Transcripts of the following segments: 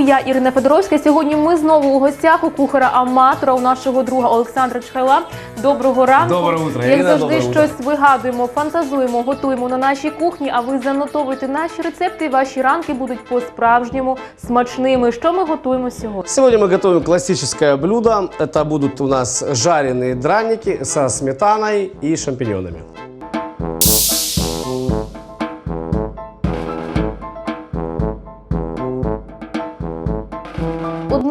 я Ірина Федоровська. Сьогодні ми знову у гостях у кухара-аматора, у нашого друга Олександра Чхайла. Доброго ранку. Доброго утра, Як Ірина, завжди, доброго утра. щось вигадуємо, фантазуємо, готуємо на нашій кухні. А ви занотовуйте наші рецепти. і Ваші ранки будуть по-справжньому смачними. Що ми готуємо сьогодні? Сегодня мы готовим классическое блюдо. Это будут у нас жареные драники со сметаной и шампиньонами.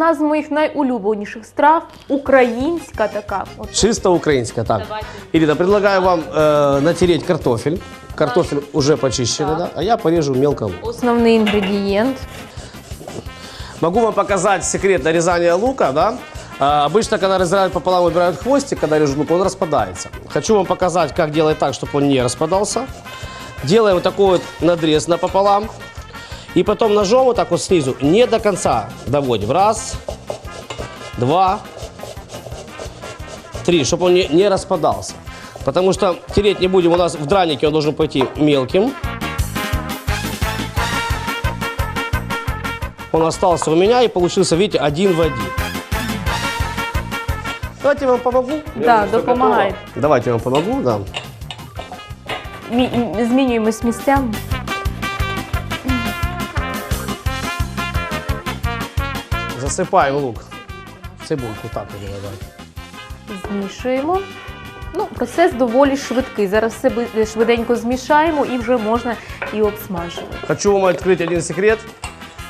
Одна з моїх найулюбленіших страв українська така. От Чисто украинское. Так. Давайте. Ирина, предлагаю вам э, натереть картофель. Картофель уже почищенный, да? А я порежу мелко лук. основний інгредієнт. Могу вам показать секрет нарезания лука, да? А, Обычно, когда разрезают пополам, убирают хвостик, когда режут лук, он распадается. Хочу вам показать, как делать так, чтобы он не распадался. Делаем вот такой вот надрез напополам. И потом ножом вот так вот снизу, не до конца доводим. Раз, два, три, чтобы он не, не распадался. Потому что тереть не будем, у нас в дранике он должен пойти мелким. Он остался у меня и получился, видите, один в один. Давайте я вам помогу. Да, Всё допомагай. готово. Давайте я вам помогу, да. Мі- Змінюємось місцями. Засыпаем лук. Цибульку так переливай. Змішуємо. Ну, процес доволі швидкий. Зараз все швиденько змішаємо і вже можна і обсмажувати. Хочу вам відкрити один секрет.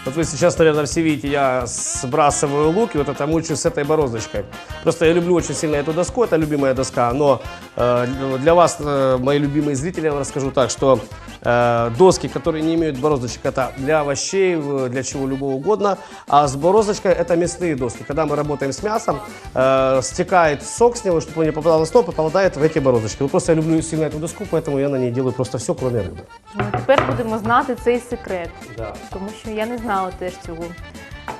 Вот вы сейчас, наверное, все видите, я сбрасываю лук и вот это мучаю с этой бороздочкой. Просто я люблю очень сильно эту доску, это любимая доска, но э, для вас, э, мои любимые зрители, я вам расскажу так, что э, доски, которые не имеют бороздочек, это для овощей, в- для чего любого угодно, а с бороздочкой это мясные доски. Когда мы работаем с мясом, э, стекает сок с него, чтобы он не попадал на стол, попадает в эти бороздочки. Ну, просто я люблю сильно эту доску, поэтому я на ней делаю просто все, кроме рыбы. Ну, тепер будемо знати цей секрет, Да. тому що я не знала теж цього.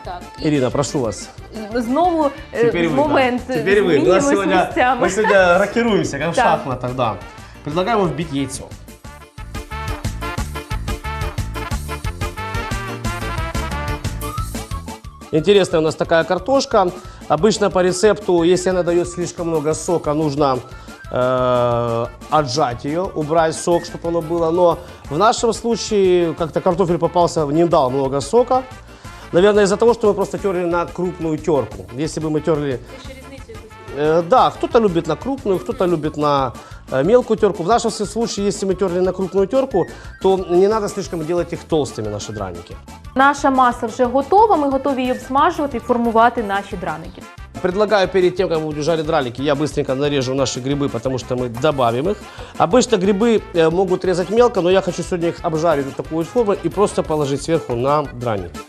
Так. Ирина, прошу вас. Знову е, Теперь вы, момент да. Теперь вы. У нас змінюємось сегодня, місцями. мы сегодня рокируемся, как в Так. шахматах, да. Предлагаем вбить яйцо. Интересная у нас такая картошка. Обычно по рецепту, если она дает слишком много сока, нужно э, отжать ее, убрать сок, чтобы оно было. Но в нашем случае как-то картофель попался, не дал много сока. Наверное, из-за того, что мы просто терли на крупную терку. Если бы мы терли... Э, да, кто-то любит на крупную, кто-то любит на э, мелкую терку. В нашем случае, если мы терли на крупную терку, то не надо слишком делать их толстыми, наши драники. Наша маса вже готова. Ми готові її обсмажувати і формувати наші драники. Предлагаю перед тем, как мы будем жарить драники, я быстренько нарежу наши грибы, потому что мы добавим их. Обычно грибы э, могут резать мелко, но я хочу сегодня их обжарить вот такой вот формой и просто положить сверху на драники.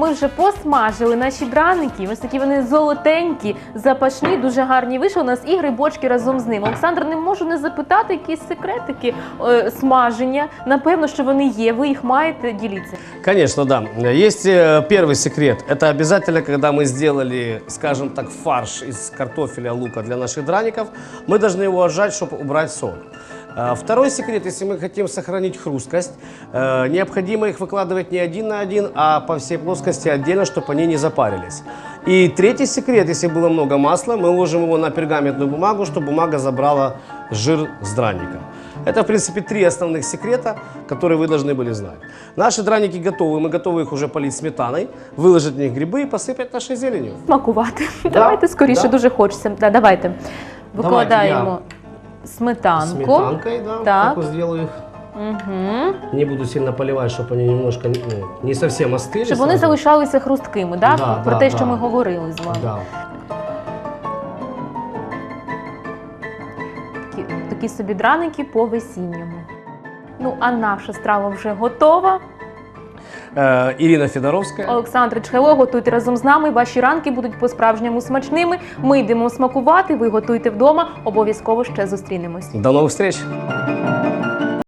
Ми вже посмажили наші драники. Ось такі вони золотенькі, запашні, дуже гарні вийшли. У нас і грибочки разом з ним. Олександр, не можу не запитати якісь секретики е, смаження. Напевно, що вони є. Ви їх маєте діліться. Конечно, да. Есть э, первый секрет. Это обязательно, когда мы сделали, скажем так, фарш из картофеля, лука для наших драников, мы должны его отжать, чтобы убрать сок. А, Второй секрет, если мы хотим сохранить хрусткость, э, необходимо их выкладывать не один на один, а по всей плоскости отдельно, чтобы они не запарились. И третий секрет, если было много масла, мы ложим его на пергаментную бумагу, чтобы бумага забрала жир с драника. Это, в принципе, три основных секрета, которые вы должны были знать. Наши драники готовы, мы готовы их уже полить сметаной, выложить в них грибы и посыпать нашей зеленью. Смакувати. Давайте скоріше, да. дуже хочеться. Да, давайте. Викладаємо я сметанку. Сметанкой, да, Так. так вот сделаю их. Угу. Не буду сильно поливать, чтобы они немножко ну, не совсем остыли. Щоб вони сразу. залишалися хрусткими, да? Да, про да, те, да. що ми говорили з вами. Да. Такі, такі собі драники по весінньому. Ну, а наша страва вже готова. Э, Фідоровська. Олександр Чхело, готуйте разом з нами. Ваші ранки будуть по-справжньому смачними. Ми йдемо смакувати. Ви готуйте вдома. Обов'язково ще зустрінемось. До нових встреч!